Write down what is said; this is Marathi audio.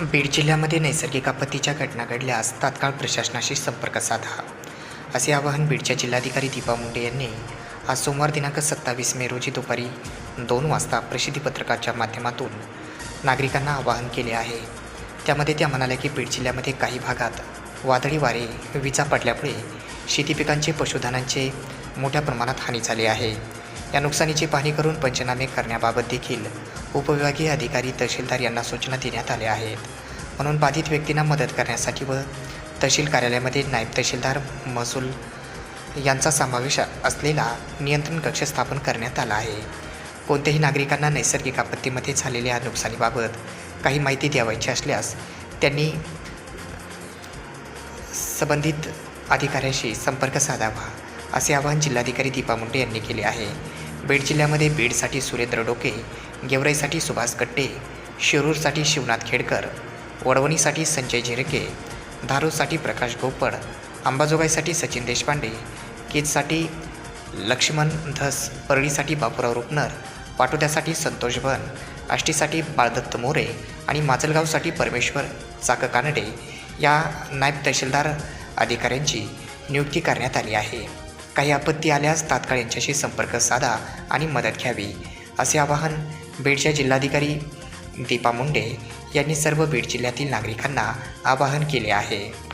बीड जिल्ह्यामध्ये नैसर्गिक आपत्तीच्या घटना घडल्यास तात्काळ प्रशासनाशी संपर्क साधा. असे आवाहन बीडच्या जिल्हाधिकारी दीपा मुंडे यांनी आज सोमवार दिनांक सत्तावीस मे रोजी दुपारी दोन वाजता प्रसिद्धीपत्रकाच्या माध्यमातून नागरिकांना आवाहन केले आहे. त्यामध्ये त्या म्हणाल्या की बीड जिल्ह्यामध्ये काही भागात वादळी वारे विजा पडल्यामुळे शेती पिकांचे पशुधनांचे मोठ्या प्रमाणात हानी झाली आहे. या नुकसानीची पाहणी करून पंचनामे करण्याबाबत देखील उपविभागीय अधिकारी तहसीलदार यांना सूचना देण्यात आल्या आहेत. म्हणून बाधित व्यक्तींना मदत करण्यासाठी व तहसील कार्यालयामध्ये नायब तहसीलदार महसूल यांचा समावेश असलेला नियंत्रण कक्ष स्थापन करण्यात आला आहे. कोणत्याही नागरिकांना नैसर्गिक आपत्तीमध्ये झालेल्या नुकसानीबाबत काही माहिती द्यावायची असल्यास त्यांनी संबंधित अधिकाऱ्याशी संपर्क साधावा असे आवाहन जिल्हाधिकारी दीपा मुंडे यांनी केले आहे. बीड जिल्ह्यामध्ये बीडसाठी सुरेंद्र डोके गेवराईसाठी सुभाष कट्टे शिरूरसाठी शिवनाथ खेडकर वडवणीसाठी संजय झिरके धारूरसाठी प्रकाश गोपड अंबाजोगाईसाठी सचिन देशपांडे केजसाठी लक्ष्मण धस परळीसाठी बापूराव रुपनर पाटोद्यासाठी संतोष भन आष्टीसाठी बाळदत्त मोरे आणि माजलगावसाठी परमेश्वर चाक कानडे या नायब तहसीलदार अधिकाऱ्यांची नियुक्ती करण्यात आली आहे. काही आपत्ती आल्यास तात्काळ यांच्याशी संपर्क साधा आणि मदत घ्यावी असे आवाहन बीडच्या जिल्हाधिकारी दीपा मुंडे यांनी सर्व बीड जिल्ह्यातील नागरिकांना आवाहन केले आहे.